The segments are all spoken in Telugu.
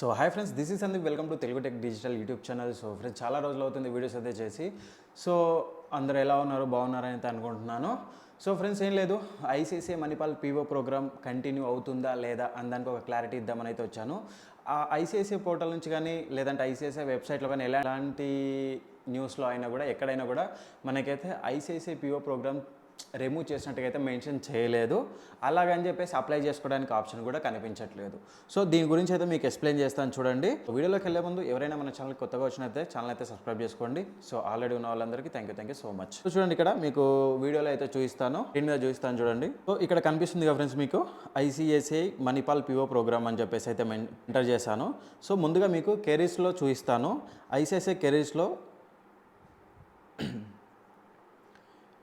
So hi friends this is Sandeep. Welcome to Telugu tech digital YouTube channel. So friends చాలా రోజులు అవుతుంది వీడియోస్ అయితే చేసి. సో అందరు ఎలా ఉన్నారు బాగున్నారని అయితే అనుకుంటున్నాను. సో ఫ్రెండ్స్ ఏం లేదు. ICC Manipal PO programme continue అవుతుందా లేదా అని దానికి ఒక క్లారిటీ ఇద్దామని అయితే వచ్చాను. ఆ ఐసీఐసీ పోర్టల్ నుంచి కానీ లేదంటే ఐసీఐసీ వెబ్సైట్లో కానీ ఎలాంటి న్యూస్లో అయినా కూడా ఎక్కడైనా కూడా మనకైతే ఐసీఐసీ పీఓ ప్రోగ్రామ్ రిమూవ్ చేసినట్టుగా అయితే మెన్షన్ చేయలేదు. అలాగని చెప్పేసి అప్లై చేసుకోవడానికి ఆప్షన్ కూడా కనిపించట్లేదు. సో దీని గురించి అయితే మీకు ఎక్స్ప్లెయిన్ చేస్తాను చూడండి. వీడియోలోకి వెళ్ళే ముందు ఎవరైనా మన ఛానల్ కొత్తగా వచ్చినైతే ఛానల్ అయితే సబ్స్క్రైబ్ చేసుకోండి. సో ఆల్రెడీ ఉన్న వాళ్ళందరికీ thank you thank you so much so చూడండి ఇక్కడ మీకు వీడియోలో అయితే చూపిస్తాను. దీని మీద చూపిస్తాను చూడండి. సో ఇక్కడ కనిపిస్తుంది కదా ఫ్రెండ్స్ మీకు ఐసీఎస్ఐ మణిపాల్ పిఓ ప్రోగ్రామ్ అని చెప్పేసి అయితే ఎంటర్ చేశాను. సో ముందుగా మీకు కెరీర్స్లో చూపిస్తాను. ఐసీఎస్ఐ కెరీర్స్లో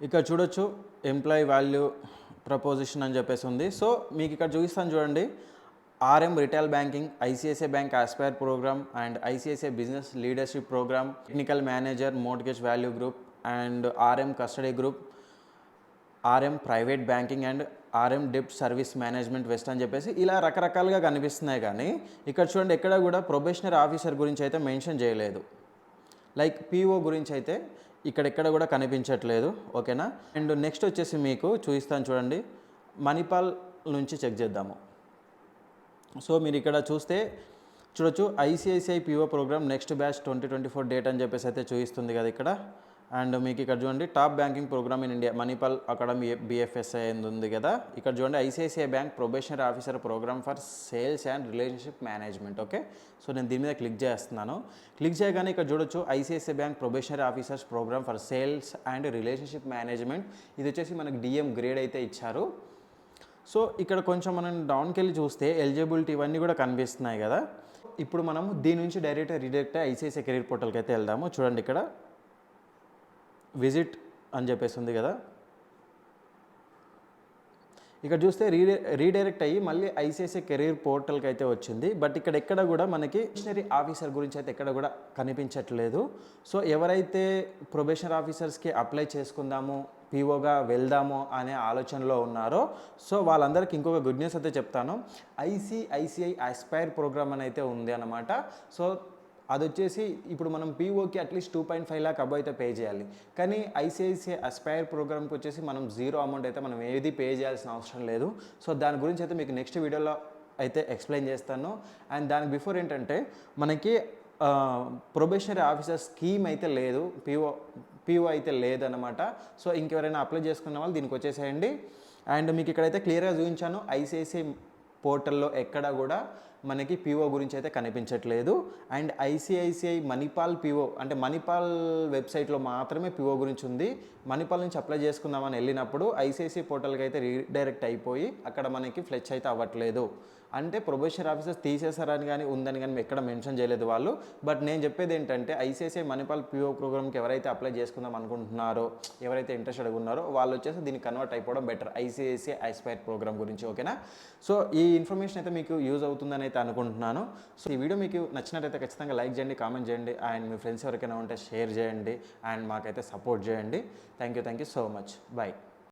ఇక్కడ చూడొచ్చు ఎంప్లాయీ వాల్యూ ప్రపోజిషన్ అని చెప్పేసి ఉంది. సో మీకు ఇక్కడ చూపిస్తాను చూడండి. RM retail banking ICICI bank aspire programme and ICICI business leadership programme technical manager mortgage value group and RM custody group RM private banking and RM డెప్ట్ service management west అని చెప్పేసి ఇలా రకరకాలుగా కనిపిస్తున్నాయి కానీ ఇక్కడ చూడండి ఎక్కడ కూడా ప్రొబేషనరీ ఆఫీసర్ గురించి అయితే మెన్షన్ చేయలేదు. లైక్ పీఓ గురించి అయితే ఇక్కడెక్కడ కూడా కనిపించట్లేదు ఓకేనా? అండ్ నెక్స్ట్ వచ్చేసి మీకు చూపిస్తాను చూడండి. మణిపాల్ నుంచి చెక్ చేద్దాము. సో మీరు ఇక్కడ చూస్తే చూడొచ్చు ICICI PO programme next batch twenty twenty four date అని చెప్పేసి అయితే చూపిస్తుంది కదా ఇక్కడ. అండ్ మీకు ఇక్కడ చూడండి top banking programme in India Manipal academy BFSI ఉంది కదా. ఇక్కడ చూడండి ICICI bank probationary officer programme for sales and relationship management okay? So నేను దీని మీద క్లిక్ చేస్తున్నాను. క్లిక్ చేయగానే ఇక్కడ చూడొచ్చు ICICI bank probationary officers programme for sales and relationship management. ఇది వచ్చేసి మనకి డిఎం గ్రేడ్ అయితే ఇచ్చారు. సో ఇక్కడ కొంచెం మనం డౌన్కి వెళ్ళి చూస్తే ఎలిజిబిలిటీ ఇవన్నీ కూడా కనిపిస్తున్నాయి కదా. ఇప్పుడు మనము దీని నుంచి డైరెక్ట్ రిడైరెక్ట్ ఐసిఐసిఐ కెరీర్ పోర్టల్కి అయితే వెళ్దాము. చూడండి ఇక్కడ. విజిట్ అని చెప్పేసి ఉంది కదా. ఇక్కడ చూస్తే రీడై రీడైరెక్ట్ అయ్యి మళ్ళీ ఐసీఐసీ కెరీర్ పోర్టల్కి అయితే వచ్చింది. బట్ ఇక్కడ ఎక్కడ కూడా మనకి మిషనరీ ఆఫీసర్ గురించి అయితే ఎక్కడ కూడా కనిపించట్లేదు. సో ఎవరైతే ప్రొబేషనర్ ఆఫీసర్స్కి అప్లై చేసుకుందాము పీఓగా వెళ్దాము అనే ఆలోచనలో ఉన్నారో సో వాళ్ళందరికీ ఇంకొక గుడ్ న్యూస్ అయితే చెప్తాను. ఐసీఐసీఐ ఆస్పైర్ ప్రోగ్రామ్ అని అయితే ఉంది అనమాట సో అది వచ్చేసి ఇప్పుడు మనం పీఓకి at least two point five lakh అబో అయితే పే చేయాలి. కానీ ఐసిఐసిఐ అస్పైర్ ప్రోగ్రామ్కి వచ్చేసి మనం జీరో అమౌంట్ అయితే మనం ఏది పే చేయాల్సిన అవసరం లేదు. సో దాని గురించి అయితే మీకు నెక్స్ట్ వీడియోలో అయితే ఎక్స్ప్లెయిన్ చేస్తాను. అండ్ దానికి బిఫోర్ ఏంటంటే మనకి ప్రొబేషనరీ ఆఫీసర్ స్కీమ్ అయితే లేదు. పీఓ పీఓ అయితే లేదనమాట సో ఇంకెవరైనా అప్లై చేసుకున్న వాళ్ళు దీనికి వచ్చేసేయండి. అండ్ మీకు ఇక్కడైతే క్లియర్గా చూపించాను. ఐసిఐసిఐ పోర్టల్లో ఎక్కడ కూడా మనకి పీఓ గురించి అయితే కనిపించట్లేదు. అండ్ ఐసిఐసిఐ మణిపాల్ పీఓ అంటే మణిపాల్ వెబ్సైట్లో మాత్రమే పీఓ గురించి ఉంది. మణిపాల్ నుంచి అప్లై చేసుకుందామని వెళ్ళినప్పుడు ఐసిఐసిఐ పోర్టల్కి అయితే రీడైరెక్ట్ అయిపోయి అక్కడ మనకి ఫ్లెచ్ అయితే అవ్వట్లేదు. అంటే ప్రొబేషన్ ఆఫీసర్స్ తీసేశారని కానీ ఉందని కానీ ఎక్కడ మెన్షన్ చేయలేదు వాళ్ళు. బట్ నేను చెప్పేది ఏంటంటే ఐసిఐసిఐ మణిపాల్ పిఓ ప్రోగ్రామ్కి ఎవరైతే అప్లై చేసుకుందాం అనుకుంటున్నారో ఎవరైతే ఇంట్రెస్టెడ్ ఉన్నారో వాళ్ళు వచ్చేసి దీన్ని కన్వర్ట్ అయిపోవడం బెటర్ ఐసిఐసిఐ ఐస్పైర్ ప్రోగ్రామ్ గురించి ఓకేనా సో ఈ ఇన్ఫర్మేషన్ అయితే మీకు యూజ్ అవుతుందని అయితే అనుకుంటున్నాను. సో ఈ వీడియో మీకు నచ్చినట్టయితే ఖచ్చితంగా లైక్ చేయండి కామెంట్ చేయండి అండ్ మీ ఫ్రెండ్స్ ఎవరికైనా ఉంటే షేర్ చేయండి అండ్ మాకైతే సపోర్ట్ చేయండి. Thank you thank you so much. Bye